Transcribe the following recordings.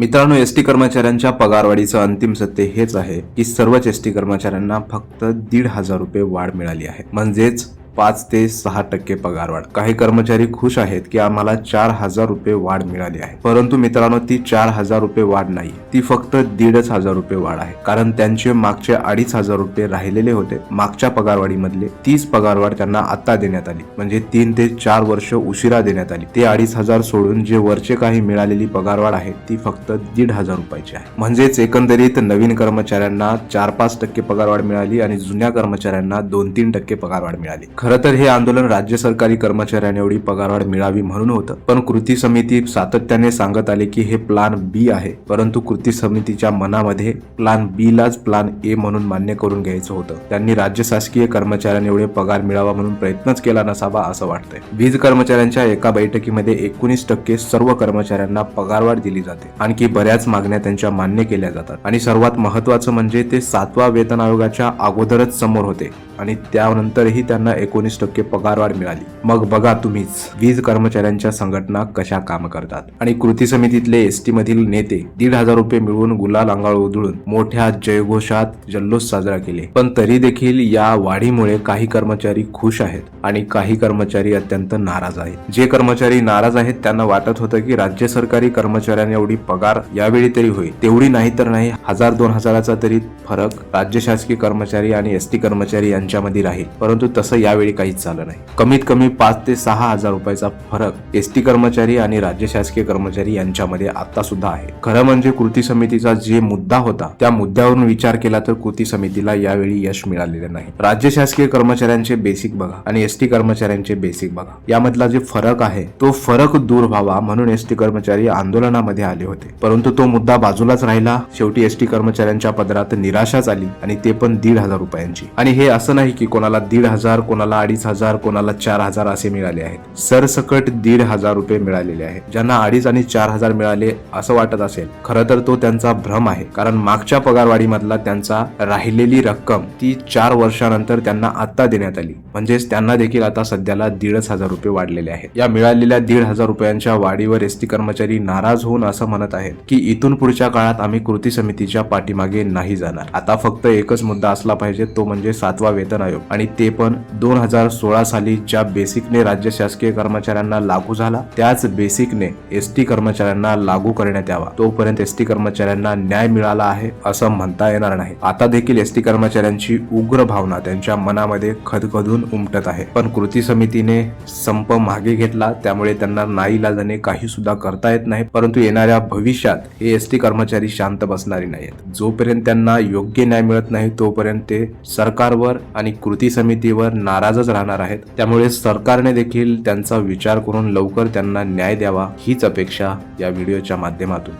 मित्रांनो S T कर्मचाऱ्यांच्या पगारवाढीचं अंतिम सत्य हेच आहे की सर्वच एस टी कर्मचाऱ्यांना फक्त दीड हजार रुपये वाढ मिळाली आहे. म्हणजेच पाच ते सहा टक्के पगारवाढ काही कर्मचारी खुश आहेत की आम्हाला चार हजार रुपये वाढ मिळाली आहे. परंतु मित्रांनो ती चार हजार रुपये वाढ नाही. ती फक्त दीडच हजार रुपये वाढ आहे. कारण त्यांचे मागचे अडीच हजार रुपये राहिलेले होते. मागच्या पगारवाढीमधले तीस पगारवाढ त्यांना आता देण्यात आली. म्हणजे तीन ते चार वर्ष उशिरा देण्यात आली. ते अडीच हजार सोडून जे वरचे काही मिळालेली पगारवाढ आहे ती फक्त दीड हजार रुपयाची आहे. म्हणजेच एकंदरीत नवीन कर्मचाऱ्यांना चार पाच टक्के पगारवाढ मिळाली आणि जुन्या कर्मचाऱ्यांना दोन तीन टक्के पगारवाढ मिळाली. खरं तर हे आंदोलन राज्य सरकारी कर्मचाऱ्यांनी एवढी पगारवाढ मिळावी म्हणून होतं. पण कृती समिती सातत्याने सांगत आले की हे प्लान बी आहे. परंतु कृती समितीच्या मनामध्ये प्लान बी लाच प्लान ए म्हणून मान्य करून घ्यायचं होतं. त्यांनी राज्य शासकीय कर्मचाऱ्यांनी एवढे पगार मिळावा म्हणून प्रयत्नच केला नसावा असं वाटतंय. वीज कर्मचाऱ्यांच्या एका बैठकीमध्ये एकोणीस टक्के सर्व कर्मचाऱ्यांना पगारवाढ दिली जाते. आणखी बऱ्याच मागण्या त्यांच्या मान्य केल्या जातात. आणि सर्वात महत्वाचं म्हणजे ते सातवा वेतन आयोगाच्या अगोदरच समोर होते. आणि त्यानंतरही त्यांना एकोणीस टक्के पगारवाढ मिळाली. मग बघा तुम्हीच वीज कर्मचाऱ्यांच्या संघटना कशा काम करतात. आणि कृती समितीतले एस टी मधील नेते दीड हजार रुपये मिळवून गुलाल अंगाळ उधळून मोठ्या जयघोषात जल्लोष साजरा केले. पण तरी देखील या वाढीमुळे काही कर्मचारी खुश आहेत आणि काही कर्मचारी अत्यंत नाराज आहेत. जे कर्मचारी नाराज आहेत त्यांना वाटत होतं की राज्य सरकारी कर्मचाऱ्यांना एवढी पगार यावेळी तरी होईल. तेवढी नाही तर नाही हजार दोन हजाराचा तरी फरक राज्य शासकीय कर्मचारी आणि एस टी कर्मचारी यांच्यामध्ये राहील. परंतु तसं यावेळी काहीच झालं नाही. कमीत कमी पाच ते सहा हजार रुपयाचा फरक एस टी कर्मचारी आणि राज्य शासकीय कर्मचारी यांच्यामध्ये आता सुद्धा आहे. खरं म्हणजे कृती समितीचा जे मुद्दा होता त्या मुद्द्यावरून विचार केला तर कृती समितीला यावेळी यश मिळालेलं नाही. राज्य शासकीय कर्मचाऱ्यांचे बेसिक बघा आणि एस टी कर्मचाऱ्यांचे बेसिक बघा. यामधला जे फरक आहे तो फरक दूर व्हावा म्हणून एस टी कर्मचारी आंदोलनामध्ये आले होते. परंतु तो मुद्दा बाजूलाच राहिला. शेवटी एस टी कर्मचाऱ्यांच्या पदरात निराशाच आली आणि ते पण दीड हजार रुपयांची. आणि हे असं नाही की कोणाला दीड हजार कोणाला अडीच हजार कोणाला चार हजार असे मिळाले आहेत. सरसकट दीड हजार रुपये मिळालेले आहेत. ज्यांना अडीच आणि चार हजार मिळाले असं वाटत असेल खरं तर तो त्यांचा भ्रम आहे. कारण मागच्या पगारवाढीमधला त्यांचा राहिलेली रक्कम ती चार वर्षानंतर त्यांना आता देण्यात आली. म्हणजेच त्यांना देखील आता सध्याला दीडच हजार रुपये वाढलेले आहेत. या मिळालेल्या दीड हजार रुपयांच्या वाढीवर एसटी कर्मचारी नाराज होऊन असं म्हणत आहेत की इथून पुढच्या काळात आम्ही कृती समितीच्या पाठीमागे नाही जाणार. आता फक्त एकच मुद्दा असला पाहिजे तो म्हणजे सातवा वेतन आयोग. आणि ते पण दोन हजार सोळा साली ज्या बेसिकने राज्य शासकीय कर्मचाऱ्यांना लागू झाला त्याच बेसिकने एस टी कर्मचाऱ्यांना लागू करण्यात यावा. तोपर्यंत एस टी कर्मचाऱ्यांना न्याय मिळाला आहे असं म्हणता येणार नाही. आता देखील एस टी कर्मचाऱ्यांची उग्र भावना त्यांच्या मनामध्ये खदखदून उमटत आहे. पण कृती समितीने संप मागे घेतला त्यामुळे त्यांना नाईलाजाने काही सुद्धा करता येत नाही. परंतु येणाऱ्या भविष्यात हे एस टी कर्मचारी शांत बसणारे नाहीत. जोपर्यंत त्यांना योग्य न्याय मिळत नाही तोपर्यंत ते सरकारवर आणि कृती समितीवर नाराजच राहणार आहेत. त्यामुळे सरकारने देखील त्यांचा विचार करून लवकर त्यांना न्याय द्यावा हीच अपेक्षा या व्हिडिओच्या माध्यमातून.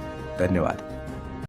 धन्यवाद.